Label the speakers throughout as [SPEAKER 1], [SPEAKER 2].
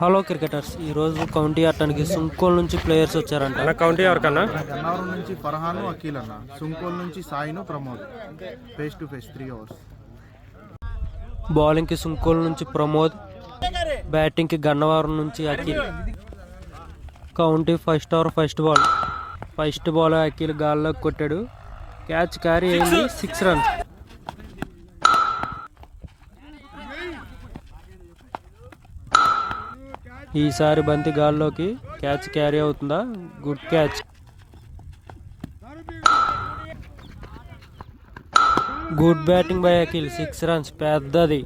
[SPEAKER 1] Hello cricketers ఈ రోజు county ఆడటానికి సుంకోల్ నుంచి ప్లేయర్స్ వచ్చారంట.
[SPEAKER 2] అన్న కౌంటీ ఎవరికన్నా?
[SPEAKER 3] గన్నవరం నుంచి ఫర్హాను అఖిల్ అన్న. సుంకోల్ నుంచి సాయిను Pramod. Face to face three hours
[SPEAKER 1] బౌలింగ్కి Sunkol నుంచి ప్రమోద్ బ్యాటింగ్కి గన్నవరం నుంచి Akhil. County first over first ball first ball Akhil గాల్లోకి కొట్టాడు. క్యాచ్ క్యారీ అయింది సిక్స్ రన్స్ ఈసారి బంతి గాల్లోకి క్యాచ్ క్యారీ అవుతుందా? Good catch. Good batting by Akhil six runs పెద్దది.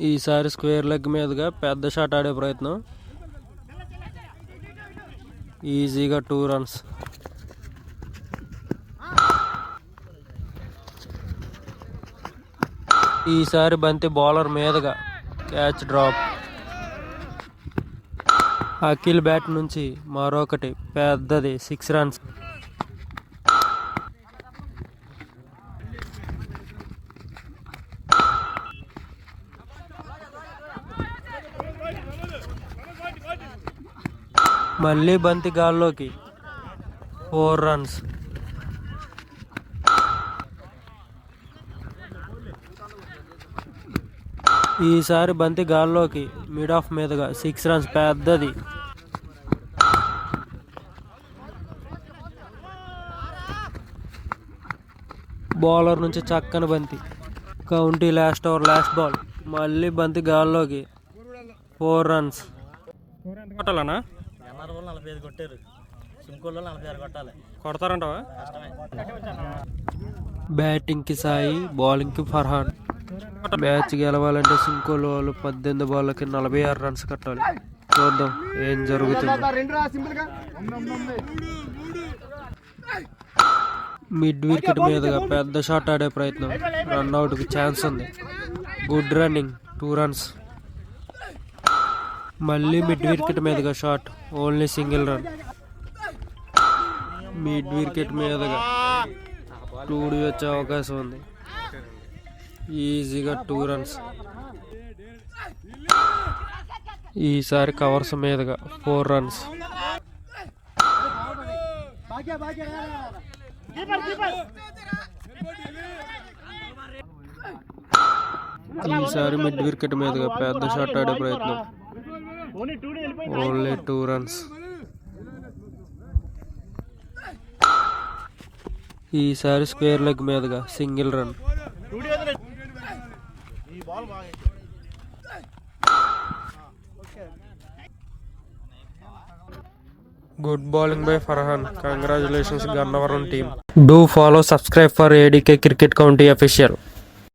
[SPEAKER 1] ఈసారి స్క్వేర్ లెగ్ మీదుగా పెద్ద షాట్ ఆడే ప్రయత్నం. ఈజీగా టూ రన్స్. ఈసారి బంతి బౌలర్ మీదుగా క్యాచ్ డ్రాప్ అఖిల్ బ్యాట్ నుంచి మరొకటి పెద్దది సిక్స్ రన్స్ మళ్ళీ బంతి గాల్లోకి ఫోర్ రన్స్ ఈసారి బంతి గాల్లోకి మిడ్ ఆఫ్ మీదుగా సిక్స్ రన్స్ పెద్దది. బౌలర్ నుంచి చక్కని బంతి. County last over last ball. మళ్ళీ బంతి గాల్లోకి ఫోర్ రన్స్.
[SPEAKER 2] కొట్టాలన్నా
[SPEAKER 4] ఎన్ఆర్ వాళ్ళు నలభై ఐదు కొట్టారు. సింకోళ్ళు నలభై ఆరు కొట్టాలి.
[SPEAKER 2] కొడతారంటావా?
[SPEAKER 1] బ్యాటింగ్కి సాయి బౌలింగ్కి ఫర్హాన్. మ్యాచ్ గెలవాలంటే సింకోల్ వాళ్ళు పద్దెనిమిది బాళ్ళకి నలభై ఆరు రన్స్ కట్టాలి. చూద్దాం ఏం జరుగుతుంది. మిడ్ వికెట్ మీదుగా పెద్ద షాట్ ఆడే ప్రయత్నం. రన్అట్కి ఛాన్స్ ఉంది. గుడ్ రన్నింగ్ టూ రన్స్ మళ్ళీ మిడ్ వికెట్ మీదుగా shot only single run mid wicket మీదుగా టూడి వచ్చే అవకాశం ఉంది. ఈజీగా టూ రన్స్ ఈసారి కవర్స్ మీదుగా ఫోర్ రన్స్ ఈసారి మిడ్ వికెట్ మీదుగా పెద్ద షాట్ ఆడే ప్రయత్నం. ఓన్లీ టూ రన్స్ ఈసారి స్క్వేర్ లెగ్ మీదుగా సింగిల్ రన్ బాల్ బాగా good bowling by Farhan congratulations Gannavaram team do follow subscribe for ADK cricket county official